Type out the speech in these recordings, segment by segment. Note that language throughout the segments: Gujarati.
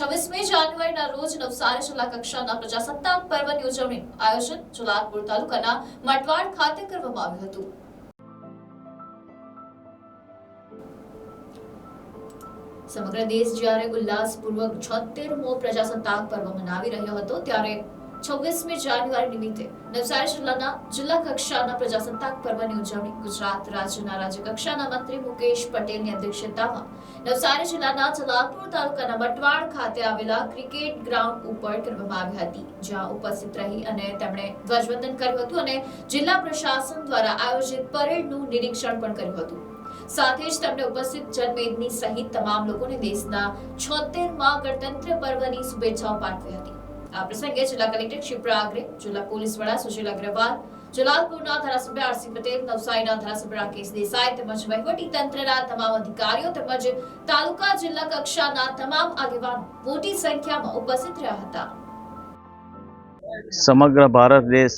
છવ્વીસમી જાન્યુઆરીના રોજ નવસારી જિલ્લા કક્ષાના પ્રજાસત્તાક પર્વની ઉજવણીનું આયોજન જુલાદપુર તાલુકાના મટવાડ ખાતે કરવામાં આવ્યું હતું. સમગ્ર દેશ જ્યારે ઉલ્લાસપૂર્વક છોતેરમો પ્રજાસત્તાક પર્વ મનાવી રહ્યો હતો, ત્યારે છવ્વીસમી જાન્યુઆરી નિમિત્તે નવસારી જિલ્લાના જિલ્લા કક્ષાના પ્રજાસત્તાક પર્વની ઉજવણી ગુજરાત રાજ્યના રાજ્ય કક્ષાના મંત્રી મુકેશ પટેલની અધ્યક્ષતામાં નવસારી જિલ્લાના જલાલપુર તાલુકાના મટવાડ ખાતે આવેલા ક્રિકેટ ગ્રાઉન્ડ ઉપર કરવામાં આવી હતી, જ્યાં ઉપસ્થિત રહી અને તેમણે ધ્વજવંદન કર્યું હતું અને જિલ્લા પ્રશાસન દ્વારા આયોજિત પરેડનું નિરીક્ષણ પણ કર્યું હતું. સાથે જ તેમણે ઉપસ્થિત જનમેદની સહિત તમામ લોકોને દેશના છોતેરમાં ગણતંત્ર પર્વની શુભેચ્છાઓ પાઠવી હતી. આ પ્રસંગે જિલ્લા કલેક્ટર શિપ્રા આગ્રે, જિલ્લા પોલીસ વડા સુશીલ અગ્રવાલ, જલાલપુરના ધારાસભ્ય આરસી પટેલ, નવસારીના ધારાસભ્ય રાકેશ દેસાઈ તેમજ વહીવટી તંત્રના તમામ અધિકારીઓ તેમજ તાલુકા જિલ્લા કક્ષાના તમામ આગેવાનો મોટી સંખ્યામાં ઉપસ્થિત રહ્યા હતા. સમગ્ર ભારત દેશ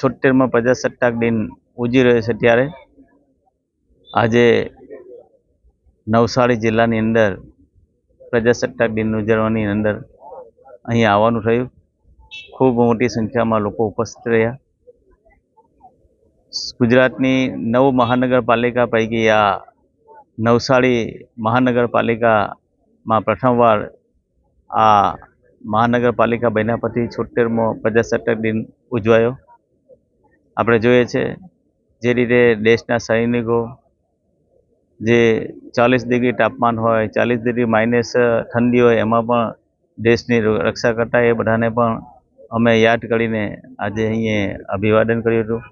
છોતેરમાં પ્રજાસત્તાક દિન ઉજવી રહ્યો છે ત્યારે. આજે નવસારી જિલ્લાની અંદર પ્રજાસત્તાક દિન ઉજવવાની અંદર અહીં આવવાનું થયું. ખૂબ મોટી સંખ્યામાં લોકો ઉપસ્થિત રહ્યા. ગુજરાતની નવ મહાનગરપાલિકા પૈકી આ નવસારી મહાનગરપાલિકામાં પ્રથમવાર આ મહાનગરપાલિકા બન્યા પછી છોતેરમો પ્રજાસત્તાક દિન ઉજવાયો. આપણે જોઈએ છે જે રીતે દેશના સૈનિકો જે ચાલીસ ડિગ્રી તાપમાન હોય, ચાલીસ ડિગ્રી માઇનસ ઠંડી હોય, એમાં પણ દેશની રક્ષા કરતા એ બધાને પણ અમે યાદ કરીને આજે અહીંયા અભિવાદન કર્યું હતું.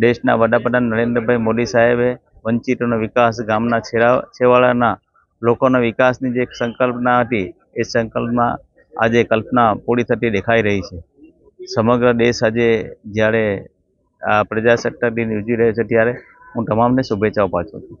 દેશના વડાપ્રધાન નરેન્દ્રભાઈ મોદી સાહેબે વંચિતોનો વિકાસ, ગામના છેડા, છેવાડાના લોકોના વિકાસની જે સંકલ્પના હતી, એ સંકલ્પમાં આજે કલ્પના પૂરી થતી દેખાઈ રહી છે. સમગ્ર દેશ આજે જ્યારે આ પ્રજાસત્તાક દિન ઉજવી રહ્યો છે ત્યારે હું તમામને શુભેચ્છાઓ પાછું છું.